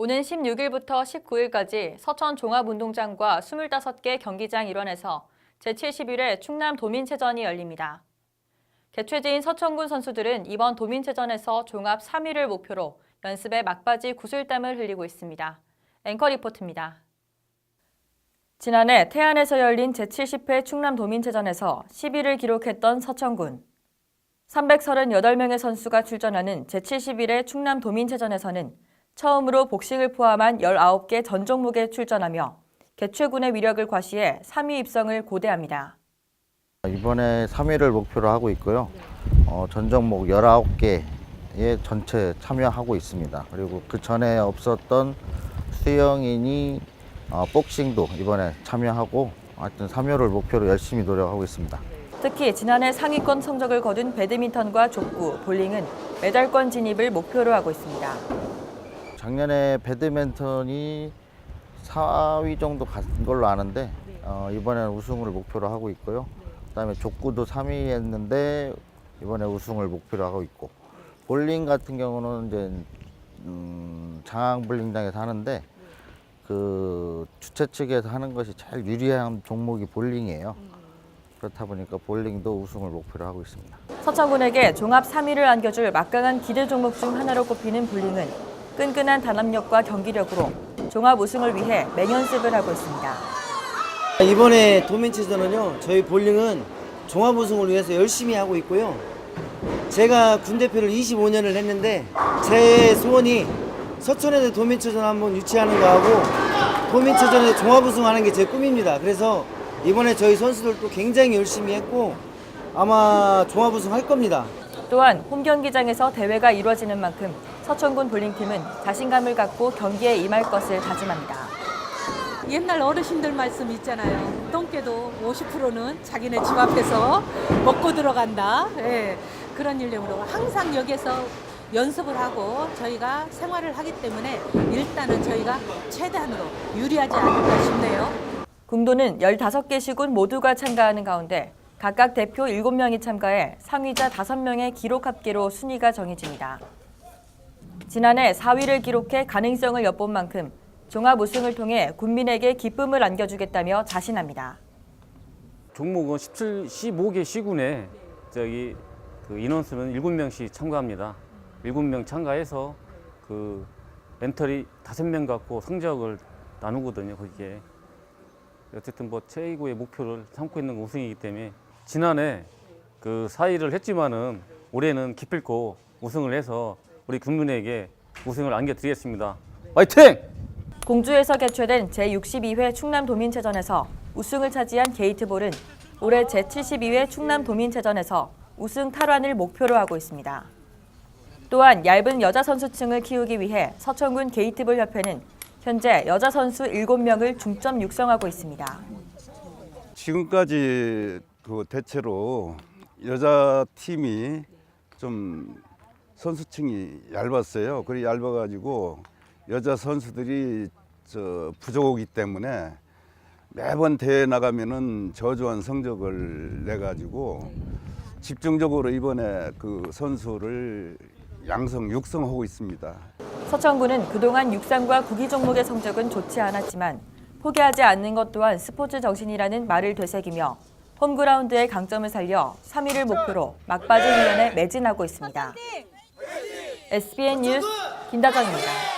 오는 16일부터 19일까지 서천 종합운동장과 25개 경기장 일원에서 제71회 충남 도민체전이 열립니다. 개최지인 서천군 선수들은 이번 도민체전에서 종합 3위를 목표로 연습에 막바지 구슬땀을 흘리고 있습니다. 앵커 리포트입니다. 지난해 태안에서 열린 제70회 충남 도민체전에서 10위를 기록했던 서천군. 338명의 선수가 출전하는 제71회 충남 도민체전에서는 처음으로 복식을 포함한 19개 전 종목에 출전하며 개최군의 위력을 과시해 3위 입성을 고대합니다. 이번에 3위를 목표로 하고 있고요. 어, 전 종목 19개에 전체 참여하고 있습니다. 그리고 그 전에 없었던 수영이니 어, 복싱도 이번에 참여하고 하여튼 3위를 목표로 열심히 노력하고 있습니다. 특히 지난해 상위권 성적을 거둔 배드민턴과 족구, 볼링은 메달권 진입을 목표로 하고 있습니다. 작년에 배드민턴이 4위 정도 간 걸로 아는데 어, 이번에는 우승을 목표로 하고 있고요. 그다음에 족구도 3위 했는데 이번에 우승을 목표로 하고 있고 볼링 같은 경우는 이제 음, 장항 볼링장에서 하는데 그 주최 측에서 하는 것이 제일 유리한 종목이 볼링이에요. 그렇다 보니까 볼링도 우승을 목표로 하고 있습니다. 서천군에게 종합 3위를 안겨줄 막강한 기대 종목 중 하나로 꼽히는 볼링은 끈끈한 단합력과 경기력으로 종합 우승을 위해 맹연습을 하고 있습니다. 이번에 도민체전은요 저희 볼링은 종합 우승을 위해서 열심히 하고 있고요. 제가 군 대표를 25년을 했는데 제 소원이 서천에서 도민체전 한번 유치하는 거 하고 도민체전에서 종합 우승하는 게 제 꿈입니다. 그래서 이번에 저희 선수들도 굉장히 열심히 했고 아마 종합 우승 할 겁니다. 또한 홈 경기장에서 대회가 이루어지는 만큼 서천군 볼링팀은 자신감을 갖고 경기에 임할 것을 다짐합니다. 옛날 어르신들 말씀 있잖아요. 똥개도 50%는 자기네 집 앞에서 먹고 들어간다. 예, 그런 일념으로 항상 여기서 연습을 하고 저희가 생활을 하기 때문에 일단은 저희가 최대한으로 유리하지 않을까 싶네요. 궁도는 15개 시군 모두가 참가하는 가운데 각각 대표 7명이 참가해 상위자 5명의 기록 합계로 순위가 정해집니다. 지난해 4위를 기록해 가능성을 엿본 만큼 종합 우승을 통해 국민에게 기쁨을 안겨주겠다며 자신합니다. 종목은 17, 15개 시군에 저기 그 인원수는 7명씩 참가합니다. 7명 참가해서 그 멘털이 5명 갖고 성적을 나누거든요, 거기에. 어쨌든 뭐 최고의 목표를 삼고 있는 건 우승이기 때문에 지난해 그 4위를 했지만은 올해는 기필코 우승을 해서 우리 국민에게 우승을 안겨드리겠습니다. 화이팅! 공주에서 개최된 제62회 충남도민체전에서 우승을 차지한 게이트볼은 올해 제72회 충남도민체전에서 우승 탈환을 목표로 하고 있습니다. 또한 얇은 여자 선수층을 키우기 위해 서천군 게이트볼 협회는 현재 여자 선수 7명을 중점 육성하고 있습니다. 지금까지 그 대체로 여자 팀이 좀 선수층이 얇았어요. 그리 얇아가지고 여자 선수들이 저 부족하기 때문에 매번 대회 나가면은 저조한 성적을 내 가지고 집중적으로 이번에 그 선수를 양성 육성하고 있습니다. 서천군은 그동안 육상과 구기 종목의 성적은 좋지 않았지만 포기하지 않는 것 또한 스포츠 정신이라는 말을 되새기며 홈그라운드의 강점을 살려 3위를 목표로 막바지 훈련에 매진하고 있습니다. SBN 뉴스 김다정입니다.